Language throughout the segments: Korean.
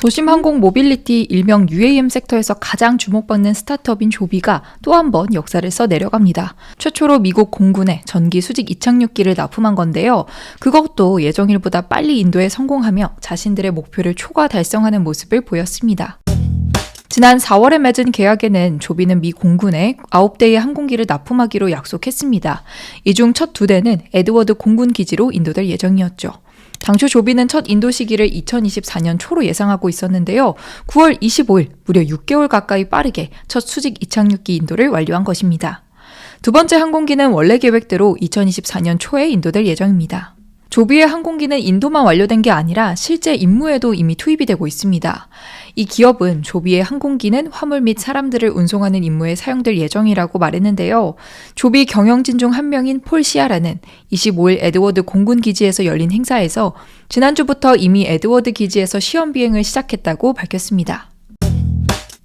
도심 항공 모빌리티 일명 UAM 섹터에서 가장 주목받는 스타트업인 조비가 또 한 번 역사를 써 내려갑니다. 최초로 미국 공군에 전기 수직 이착륙기를 납품한 건데요. 그것도 예정일보다 빨리 인도에 성공하며 자신들의 목표를 초과 달성하는 모습을 보였습니다. 지난 4월에 맺은 계약에는 조비는 미 공군에 9대의 항공기를 납품하기로 약속했습니다. 이 중 첫 두 대는 에드워드 공군 기지로 인도될 예정이었죠. 당초 조비는 첫 인도 시기를 2024년 초로 예상하고 있었는데요. 9월 25일 무려 6개월 가까이 빠르게 첫 수직 이착륙기 인도를 완료한 것입니다. 두 번째 항공기는 원래 계획대로 2024년 초에 인도될 예정입니다. 조비의 항공기는 인도만 완료된 게 아니라 실제 임무에도 이미 투입이 되고 있습니다. 이 기업은 조비의 항공기는 화물 및 사람들을 운송하는 임무에 사용될 예정이라고 말했는데요. 조비 경영진 중 한 명인 폴 시아라는 25일 에드워드 공군 기지에서 열린 행사에서 지난주부터 이미 에드워드 기지에서 시험 비행을 시작했다고 밝혔습니다.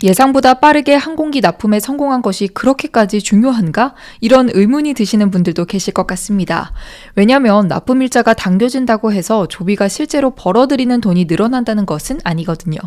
예상보다 빠르게 항공기 납품에 성공한 것이 그렇게까지 중요한가? 이런 의문이 드시는 분들도 계실 것 같습니다. 왜냐면 납품 일자가 당겨진다고 해서 조비가 실제로 벌어들이는 돈이 늘어난다는 것은 아니거든요.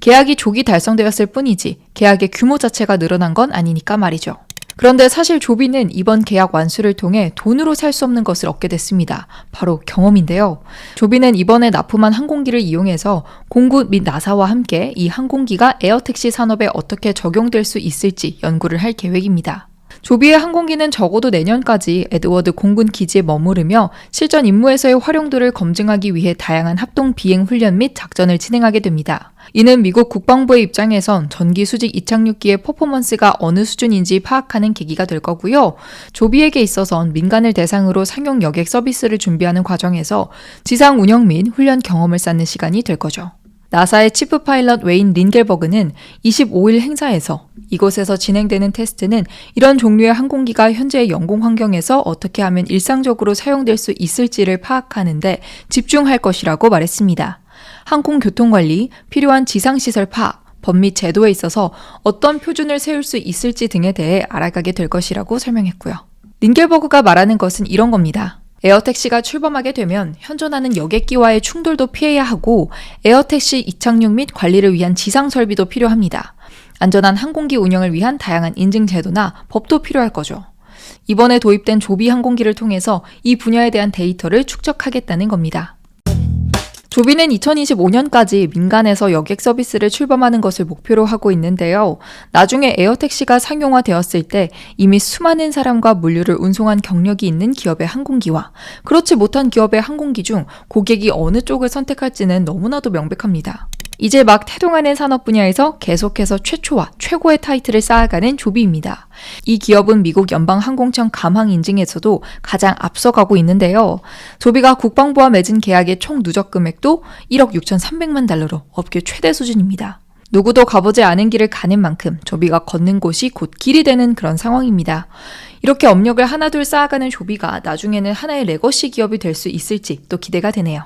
계약이 조기 달성되었을 뿐이지 계약의 규모 자체가 늘어난 건 아니니까 말이죠. 그런데 사실 조비는 이번 계약 완수를 통해 돈으로 살 수 없는 것을 얻게 됐습니다. 바로 경험인데요. 조비는 이번에 납품한 항공기를 이용해서 공군 및 나사와 함께 이 항공기가 에어택시 산업에 어떻게 적용될 수 있을지 연구를 할 계획입니다. 조비의 항공기는 적어도 내년까지 에드워드 공군 기지에 머무르며 실전 임무에서의 활용도를 검증하기 위해 다양한 합동 비행 훈련 및 작전을 진행하게 됩니다. 이는 미국 국방부의 입장에선 전기 수직 이착륙기의 퍼포먼스가 어느 수준인지 파악하는 계기가 될 거고요. 조비에게 있어선 민간을 대상으로 상용 여객 서비스를 준비하는 과정에서 지상 운영 및 훈련 경험을 쌓는 시간이 될 거죠. 나사의 치프 파일럿 웨인 린겔버그는 25일 행사에서 이곳에서 진행되는 테스트는 이런 종류의 항공기가 현재의 영공 환경에서 어떻게 하면 일상적으로 사용될 수 있을지를 파악하는데 집중할 것이라고 말했습니다. 항공교통관리, 필요한 지상시설 파악, 법및 제도에 있어서 어떤 표준을 세울 수 있을지 등에 대해 알아가게 될 것이라고 설명했고요. 린겔버그가 말하는 것은 이런 겁니다. 에어택시가 출범하게 되면 현존하는 여객기와의 충돌도 피해야 하고 에어택시 이착륙 및 관리를 위한 지상 설비도 필요합니다. 안전한 항공기 운영을 위한 다양한 인증 제도나 법도 필요할 거죠. 이번에 도입된 조비 항공기를 통해서 이 분야에 대한 데이터를 축적하겠다는 겁니다. 조비는 2025년까지 민간에서 여객 서비스를 출범하는 것을 목표로 하고 있는데요. 나중에 에어택시가 상용화되었을 때 이미 수많은 사람과 물류를 운송한 경력이 있는 기업의 항공기와 그렇지 못한 기업의 항공기 중 고객이 어느 쪽을 선택할지는 너무나도 명백합니다. 이제 막 태동하는 산업 분야에서 계속해서 최초와 최고의 타이틀을 쌓아가는 조비입니다. 이 기업은 미국 연방항공청 감항 인증에서도 가장 앞서가고 있는데요. 조비가 국방부와 맺은 계약의 총 누적 금액도 1억 6,300만 달러로 업계 최대 수준입니다. 누구도 가보지 않은 길을 가는 만큼 조비가 걷는 곳이 곧 길이 되는 그런 상황입니다. 이렇게 업력을 하나둘 쌓아가는 조비가 나중에는 하나의 레거시 기업이 될 수 있을지 또 기대가 되네요.